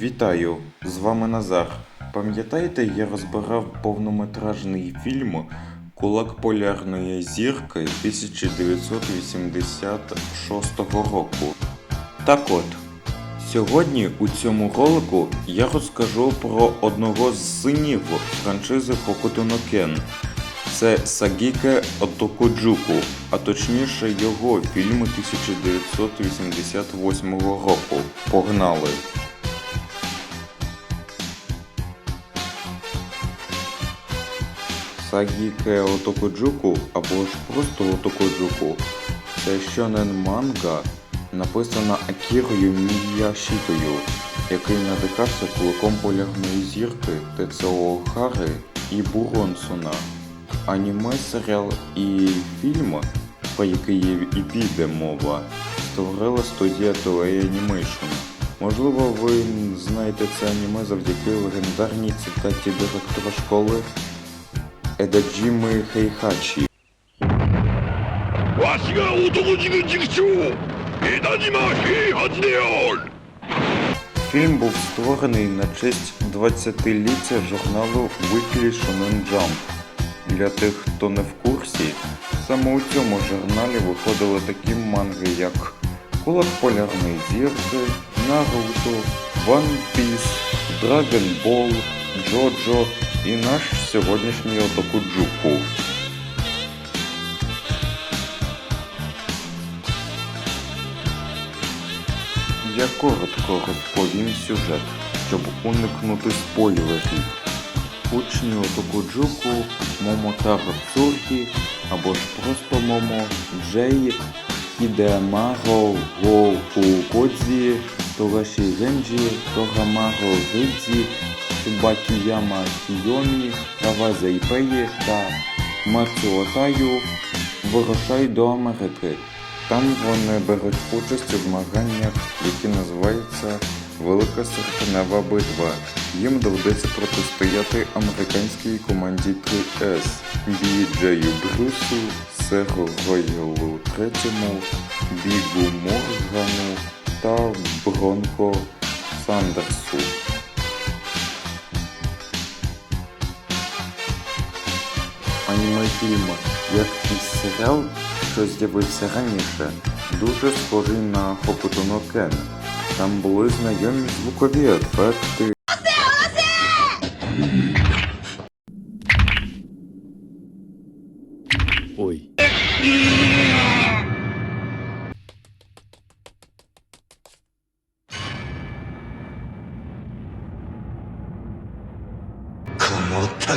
Вітаю! З вами Назар. Пам'ятаєте, я розбирав повнометражний фільм Кулак полярної зірки 1986 року. Так от, сьогодні у цьому ролику я розкажу про одного з синів франшизи Hokuto. Це Сагіке Отокоджуку, а точніше його фільми 1988 року. Погнали! Сагіке Отокоджуку або ж просто Отокоджуку це щонен манга, написана Акірою Міяшітою, який надихався кулаком полярної зірки Тецео Хари і Буронсона. Аніме, серіал і фільм, про який і піде мова, створила студія Toei Animation. Можливо, ви знаєте це аніме завдяки легендарній цитаті директора школи Эдаджимы Хейхачи. Фільм був створений на честь 20-ліття журналу Weekly Shonen Jump. Для тих, хто не в курсі, саме у цьому журналі виходили такі манги, як Кулак Полярної зірки, Наруто, One Piece, Dragon Ball, Джоджо і наш сьогоднішній Отокуджуку. Я коротко розповім сюжет, щоб уникнути спойлерів. Учні Отокуджуку, Момотаро Цуркі або ж просто Момо, Джей, Хідеамаро Гоукудзі, Тогаші Генджі, Тогамаро Ридзі, Цубакіяма Кійомі, Каваза Іпеї та Мацуотаю вирушають до Америки. Там вони беруть участь у змаганнях, які називаються Велика серпнева битва. Їм доведеться протистояти американській команді 3С Бі Джею Брюсу, Серу Роялу Третьому, Бігу Моргану та Бронко Сандерсу. Аніме фільм, як і серіал, що з'явився раніше, дуже схожий на no Ken. Там були знайомі звукові ефекти. Ой.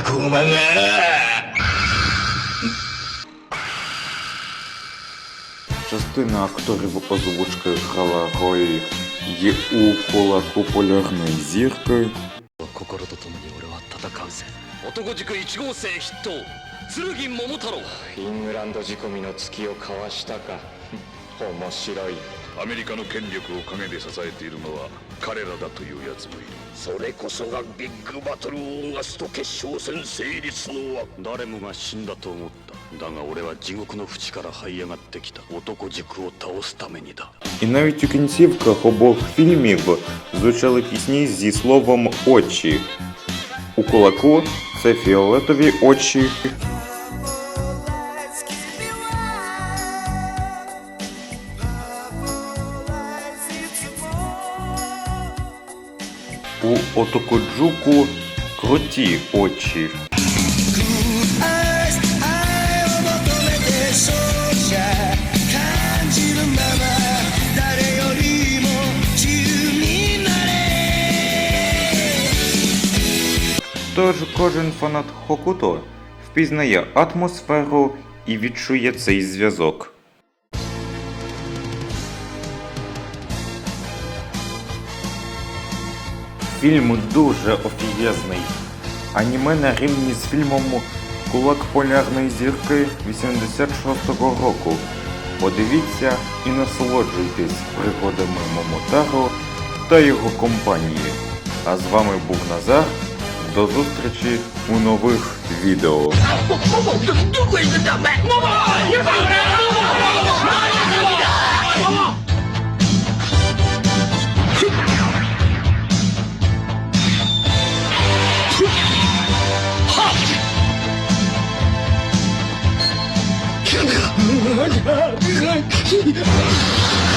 この Частина акторів озвучки грала роль є у кулаку полярної зірки. 心と共に俺は戦うぜ男塾1号生筆頭剣桃太郎イングランド仕込みの月をかわしたか面白い アメリカの権力を陰で支えているのは彼らだというやつもいるそれこそがビッグバトルオーガスト決勝戦成立の枠誰もが死んだと思っただが俺は地獄の淵から這い上がってきた男塾を倒すためにだ І навіть у кінцівках обох фільмів звучали пісні зі словом очі. У кулаку це фіолетові очі. у Отокоджуку круті очі. Тож кожен фанат Хокуто впізнає атмосферу і відчує цей зв'язок. Фільм дуже офігезний. Аніме на рівні з фільмом Кулак полярної зірки 86-го року. Подивіться і насолоджуйтесь пригодами Момотаро та його компанії. А з вами був Назар. До зустрічі у нових відео. I'm happy like you.